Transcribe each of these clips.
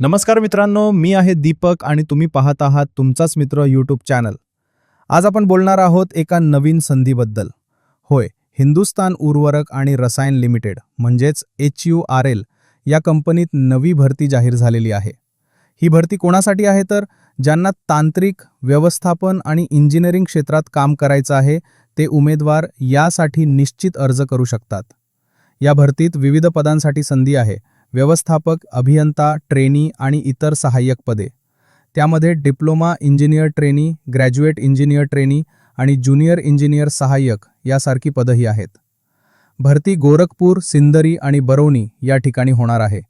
नमस्कार मित्रांनो मी आहे दीपक आणि तुम्ही पाहत आहात तुमचाच मित्र यूट्यूब चॅनल आज आपण बोलणार आहोत एका नवीन संधीबद्दल. होय हिंदुस्तान उर्वरक आणि रसायन लिमिटेड म्हणजेच एच यू आर एल या कंपनीत नवी भरती जाहीर झालेली आहे. ही भरती कोणासाठी आहे तर ज्यांना तांत्रिक व्यवस्थापन आणि इंजिनिअरिंग क्षेत्रात काम करायचं आहे ते उमेदवार यासाठी निश्चित अर्ज करू शकतात. या भरतीत विविध पदांसाठी संधी आहे व्यवस्थापक अभियंता ट्रेनी आणि इतर सहाय्यक पदे. त्यामध्ये diploma engineer trainee graduate engineer trainee आणि ज्युनियर इंजिनियर सहाय्यक यासारखी पदही आहेत. भरती गोरखपूर सिंदरी आणि बरौनी या ठिकाणी होणार आहे.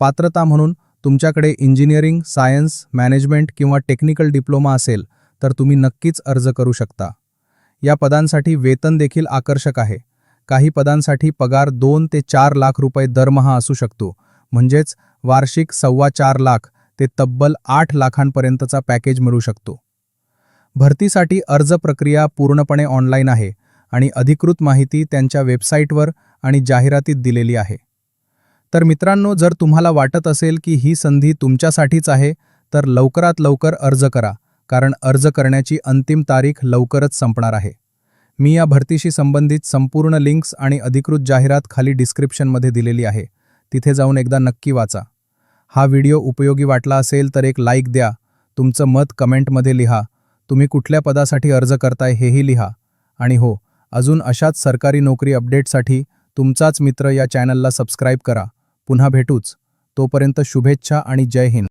पात्रता म्हणून तुमच्याकडे इंजिनिअरिंग सायन्स मॅनेजमेंट किंवा टेक्निकल डिप्लोमा असेल तर तुम्ही नक्कीच अर्ज करू शकता. या पदांसाठी वेतन देखील आकर्षक आहे. काही पदांसाठी पगार दोन ते चार लाख रुपये दरमहा असू शकतो. म्हणजेच वार्षिक सव्वा चार लाख ते तब्बल आठ लाखांपर्यंतचा पॅकेज मिळू शकतो. भरतीसाठी अर्ज प्रक्रिया पूर्णपणे ऑनलाईन आहे आणि अधिकृत माहिती त्यांच्या वेबसाईटवर आणि जाहिरातीत दिलेली आहे. तर मित्रांनो जर तुम्हाला वाटत असेल की ही संधी तुमच्यासाठीच आहे तर लवकरात लवकर अर्ज करा कारण अर्ज करण्याची अंतिम तारीख लवकरच संपणार आहे. मी या भरतीशी संबंधित संपूर्ण लिंक्स आणि अधिकृत जाहिरात खाली डिस्क्रिप्शनमध्ये दिलेली आहे. तिथे जाऊन एकदा नक्की वाचा. हा व्हिडिओ उपयोगी वाटला असेल तर एक लाईक द्या. तुमचं मत कमेंटमध्ये लिहा. तुम्ही कुठल्या पदासाठी अर्ज करताय हेही लिहा. आणि हो अजून अशाच सरकारी नोकरी अपडेटसाठी तुमचाच मित्र या चॅनलला सबस्क्राईब करा. पुन्हा भेटूच. तोपर्यंत शुभेच्छा आणि जय हिंद.